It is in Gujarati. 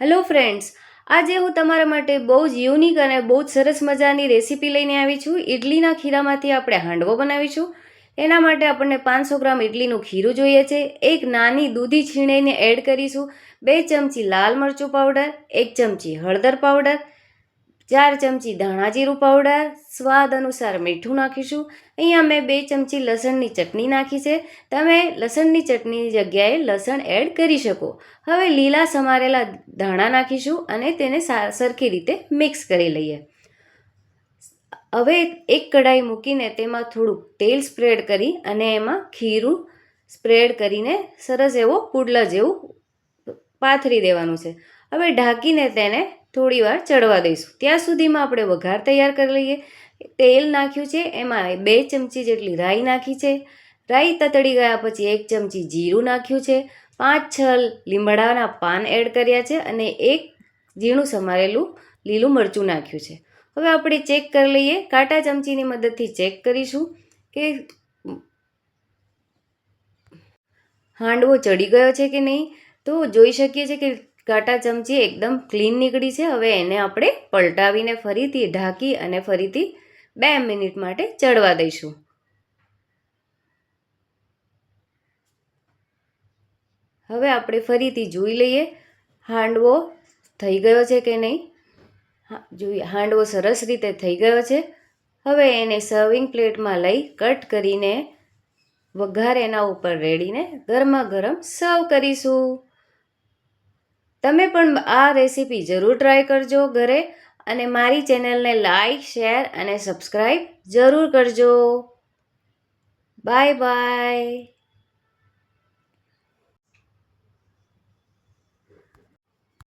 હેલો ફ્રેન્ડ્સ, આજે હું તમારા માટે બહુ જ યુનિક અને બહુ જ સરસ મજાની રેસીપી લઈને આવી છું. ઇડલીના ખીરામાંથી આપણે હાંડવો બનાવીશું. એના માટે આપણને પાંચસો ગ્રામ ઇડલીનું ખીરું જોઈએ છે. એક નાની દૂધી છીણીને એડ કરીશું. બે ચમચી લાલ મરચું પાવડર, એક ચમચી હળદર પાવડર ચાર ચમચી ધાણા જીરું પાવડર સ્વાદ અનુસાર મીઠું નાખીશું. અહીંયા મેં બે ચમચી લસણની ચટણી નાખી છે. તમે લસણની ચટણીની જગ્યાએ લસણ એડ કરી શકો. હવે લીલા સમારેલા ધાણા નાખીશું અને તેને સરખી રીતે મિક્સ કરી લઈએ. હવે એક કઢાઈ મૂકીને તેમાં થોડુંક તેલ સ્પ્રેડ કરી અને એમાં ખીરું સ્પ્રેડ કરીને સરસ એવો પુડલા જેવું પાથરી દેવાનું છે. હવે ઢાંકીને તેને થોડી વાર ચડવા દઈશું. ત્યાં સુધીમાં આપણે વઘાર તૈયાર કરી લઈએ. તેલ નાખ્યું છે, એમાં બે ચમચી જેટલી રાઈ નાખી છે. રાઈ તતડી ગયા પછી એક ચમચી જીરું નાખ્યું છે. પાંચ, છ લીમડાના પાન એડ કર્યા છે અને એક ઝીણું સમારેલું લીલું મરચું નાખ્યું છે. હવે આપણે ચેક કરી લઈએ. કાંટા ચમચીની મદદથી ચેક કરીશું કે હાંડવો ચડી ગયો છે કે નહીં. તો જોઈ શકીએ છીએ કે કાંટા ચમચી એકદમ ક્લીન નીકળી છે. હવે એને આપણે પલટાવીને ફરીથી ઢાંકી અને ફરીથી બે મિનિટ માટે ચડવા દઈશું. હવે આપણે ફરીથી જોઈ લઈએ હાંડવો થઈ ગયો છે કે નહીં. જોઈએ, હાંડવો સરસ રીતે થઈ ગયો છે. હવે એને સર્વિંગ પ્લેટમાં લઈ કટ કરીને વઘાર એના ઉપર રેડીને ગરમા ગરમ સર્વ કરીશું. તમે પણ આ રેસીપી જરૂર ટ્રાય કરજો ઘરે અને મારી ચેનલને લાઈક શેર અને સબસ્ક્રાઈબ જરૂર કરજો. Bye bye